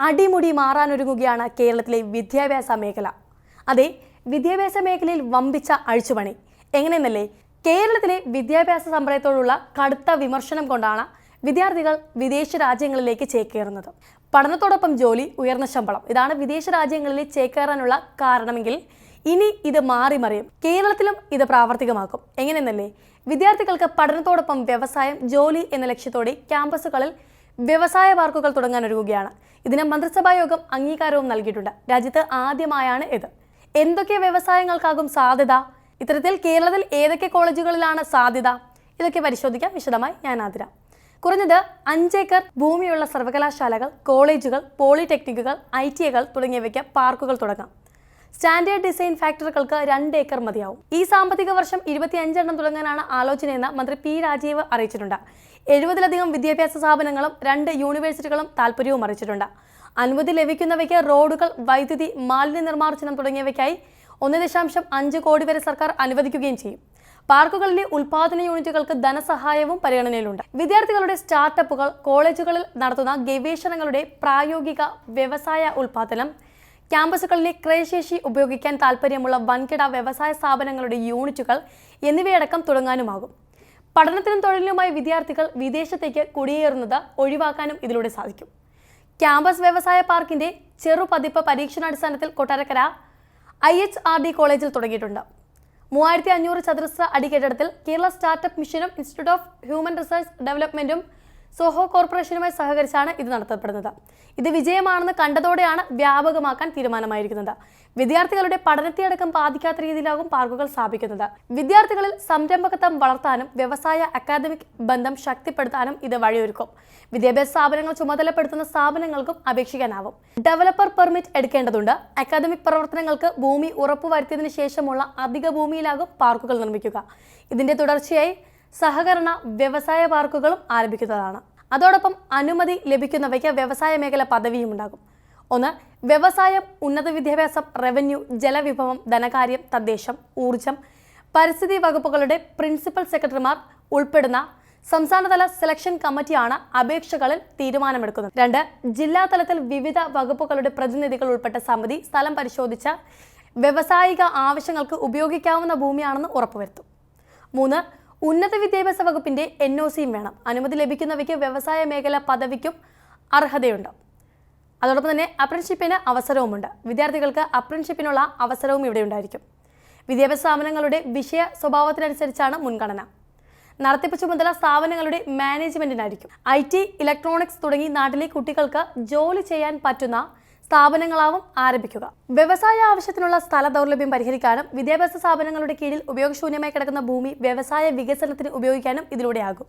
അടിമുടി മാറാനൊരുങ്ങുകയാണ് കേരളത്തിലെ വിദ്യാഭ്യാസ മേഖല. അതെ വിദ്യാഭ്യാസ മേഖലയിൽ വമ്പിച്ച അഴിച്ചുപണി. എങ്ങനെയെന്നല്ലേ കേരളത്തിലെ വിദ്യാഭ്യാസ സമ്പ്രദായത്തോടുള്ള കടുത്ത വിമർശനം കൊണ്ടാണ് വിദ്യാർത്ഥികൾ വിദേശ രാജ്യങ്ങളിലേക്ക് ചേക്കേറുന്നത്. പഠനത്തോടൊപ്പം ജോലി ഉയർന്ന ശമ്പളം. ഇതാണ് വിദേശ രാജ്യങ്ങളിൽ ചേക്കേറാനുള്ള കാരണമെങ്കിൽ ഇനി ഇത് മാറി മറിയും. കേരളത്തിലും ഇത് പ്രാവർത്തികമാക്കും. എങ്ങനെയെന്നല്ലേ വിദ്യാർത്ഥികൾക്ക് പഠനത്തോടൊപ്പം വ്യവസായം ജോലി എന്ന ലക്ഷ്യത്തോടെ ക്യാമ്പസുകളിൽ വ്യവസായ പാർക്കുകൾ തുടങ്ങാൻ ഒരുങ്ങുകയാണ്. ഇതിന് മന്ത്രിസഭാ യോഗം അംഗീകാരവും നൽകിയിട്ടുണ്ട്. രാജ്യത്ത് ആദ്യമായാണ് ഇത്. എന്തൊക്കെ വ്യവസായങ്ങൾക്കാകും സാധ്യത? ഇത്തരത്തിൽ കേരളത്തിൽ ഏതൊക്കെ കോളേജുകളിലാണ് സാധ്യത? ഇതൊക്കെ പരിശോധിക്കാം വിശദമായി ഞാൻ ആതിര. കുറഞ്ഞത് അഞ്ചേക്കർ ഭൂമിയുള്ള സർവകലാശാലകൾ കോളേജുകൾ പോളിടെക്നിക്കുകൾ ഐ ടി ഐകൾ തുടങ്ങിയവയ്ക്ക് പാർക്കുകൾ തുടങ്ങാം. സ്റ്റാൻഡേർഡ് ഡിസൈൻ ഫാക്ടറികൾക്ക് രണ്ട് ഏക്കർ മതിയാവും. ഈ സാമ്പത്തിക വർഷം ഇരുപത്തിയഞ്ചെണ്ണം തുടങ്ങാനാണ് ആലോചനയെന്ന് മന്ത്രി പി രാജീവ് അറിയിച്ചിട്ടുണ്ട്. എഴുപതിലധികം വിദ്യാഭ്യാസ സ്ഥാപനങ്ങളും രണ്ട് യൂണിവേഴ്സിറ്റികളും താൽപ്പര്യവും അറിയിച്ചിട്ടുണ്ട്. അനുമതി ലഭിക്കുന്നവയ്ക്ക് റോഡുകൾ വൈദ്യുതി മാലിന്യ നിർമ്മാർജനം തുടങ്ങിയവയ്ക്കായി ഒന്ന് ദശാംശം അഞ്ച് കോടി വരെ സർക്കാർ അനുവദിക്കുകയും ചെയ്യും. പാർക്കുകളിലെ ഉൽപാദന യൂണിറ്റുകൾക്ക് ധനസഹായവും പരിഗണനയിലുണ്ട്. വിദ്യാർത്ഥികളുടെ സ്റ്റാർട്ടപ്പുകൾ കോളേജുകളിൽ നടത്തുന്ന ഗവേഷണങ്ങളുടെ പ്രായോഗിക വ്യവസായ ഉൽപാദനം ക്യാമ്പസുകളിലെ ക്രയശേഷി ഉപയോഗിക്കാൻ താൽപ്പര്യമുള്ള വൻകിട വ്യവസായ സ്ഥാപനങ്ങളുടെ യൂണിറ്റുകൾ എന്നിവയടക്കം തുടങ്ങാനുമാകും. പഠനത്തിനും തൊഴിലിനുമായി വിദ്യാർത്ഥികൾ വിദേശത്തേക്ക് കുടിയേറുന്നത് ഒഴിവാക്കാനും ഇതിലൂടെ സാധിക്കും. ക്യാമ്പസ് വ്യവസായ പാർക്കിന്റെ ചെറുപതിപ്പ് പരീക്ഷണാടിസ്ഥാനത്തിൽ Kottarakkara I H R D കോളേജിൽ തുടങ്ങിയിട്ടുണ്ട്. മൂവായിരത്തി അഞ്ഞൂറ് ചതുരശ്ര അടി കെട്ടിടത്തിൽ കേരള സ്റ്റാർട്ടപ്പ് മിഷനും ഇൻസ്റ്റിറ്റ്യൂട്ട് ഓഫ് ഹ്യൂമൻ റിസോഴ്സ് ഡെവലപ്മെന്റും സോഹോ കോർപ്പറേഷനുമായി സഹകരിച്ചാണ് ഇത് നടത്തപ്പെടുന്നത്. ഇത് വിജയമാണെന്ന് കണ്ടതോടെയാണ് വ്യാപകമാക്കാൻ തീരുമാനമായിരിക്കുന്നത്. വിദ്യാർത്ഥികളുടെ പഠനത്തെ അടക്കം ബാധിക്കാത്ത രീതിയിലാകും പാർക്കുകൾ സ്ഥാപിക്കുന്നത്. വിദ്യാർത്ഥികളിൽ സംരംഭകത്വം വളർത്താനും വ്യവസായ അക്കാദമിക് ബന്ധം ശക്തിപ്പെടുത്താനും ഇത് വഴിയൊരുക്കും. വിദ്യാഭ്യാസ സ്ഥാപനങ്ങൾ ചുമതലപ്പെടുത്തുന്ന സ്ഥാപനങ്ങൾക്കും അപേക്ഷിക്കാനാവും. ഡെവലപ്പർ പെർമിറ്റ് എടുക്കേണ്ടതുണ്ട്. അക്കാദമിക് പ്രവർത്തനങ്ങൾക്ക് ഭൂമി ഉറപ്പുവരുത്തിയതിനു ശേഷമുള്ള അധിക ഭൂമിയിലാകും പാർക്കുകൾ നിർമ്മിക്കുക. ഇതിന്റെ തുടർച്ചയായി സഹകരണ വ്യവസായ പാർക്കുകളും ആരംഭിക്കുന്നതാണ്. അതോടൊപ്പം അനുമതി ലഭിക്കുന്നവയ്ക്ക് വ്യവസായ മേഖല പദവിയും ഉണ്ടാകും. ഒന്ന് വ്യവസായം ഉന്നത വിദ്യാഭ്യാസം റവന്യൂ ജലവിഭവം ധനകാര്യം തദ്ദേശം ഊർജം പരിസ്ഥിതി വകുപ്പുകളുടെ പ്രിൻസിപ്പൽ സെക്രട്ടറിമാർ ഉൾപ്പെടുന്ന സംസ്ഥാനതല സെലക്ഷൻ കമ്മിറ്റിയാണ് അപേക്ഷകളിൽ തീരുമാനമെടുക്കുന്നത്. രണ്ട് ജില്ലാ തലത്തിൽ വിവിധ വകുപ്പുകളുടെ പ്രതിനിധികൾ ഉൾപ്പെട്ട സമിതി സ്ഥലം പരിശോധിച്ച വ്യവസായിക ആവശ്യങ്ങൾക്ക് ഉപയോഗിക്കാവുന്ന ഭൂമിയാണെന്ന് ഉറപ്പുവരുത്തും. മൂന്ന് ഉന്നത വിദ്യാഭ്യാസ വകുപ്പിന്റെ എൻ ഒ സിയും വേണം. അനുമതി ലഭിക്കുന്നവയ്ക്ക് വ്യവസായ മേഖല പദവിക്കും അർഹതയുണ്ട്. അതോടൊപ്പം തന്നെ അപ്രന്റിഷിപ്പിന് അവസരവുമുണ്ട്. വിദ്യാർത്ഥികൾക്ക് അപ്രന്റിഷിപ്പിനുള്ള അവസരവും ഇവിടെ ഉണ്ടായിരിക്കും. വിദ്യാഭ്യാസ സ്ഥാപനങ്ങളുടെ വിഷയ സ്വഭാവത്തിനനുസരിച്ചാണ് മുൻഗണന. നടത്തിപ്പ് ചുമതല സ്ഥാപനങ്ങളുടെ മാനേജ്മെന്റിനായിരിക്കും ഐ ടി ഇലക്ട്രോണിക്സ് തുടങ്ങി നാട്ടിലെ കുട്ടികൾക്ക് ജോലി ചെയ്യാൻ പറ്റുന്ന സ്ഥാപനങ്ങളാവും ആരംഭിക്കുക. വ്യവസായ ആവശ്യത്തിനുള്ള സ്ഥല ദൗർലഭ്യം പരിഹരിക്കാനും വിദ്യാഭ്യാസ സ്ഥാപനങ്ങളുടെ കീഴിൽ ഉപയോഗശൂന്യമായി കിടക്കുന്ന ഭൂമി വ്യവസായ വികസനത്തിന് ഉപയോഗിക്കാനും ഇതിലൂടെയാകും.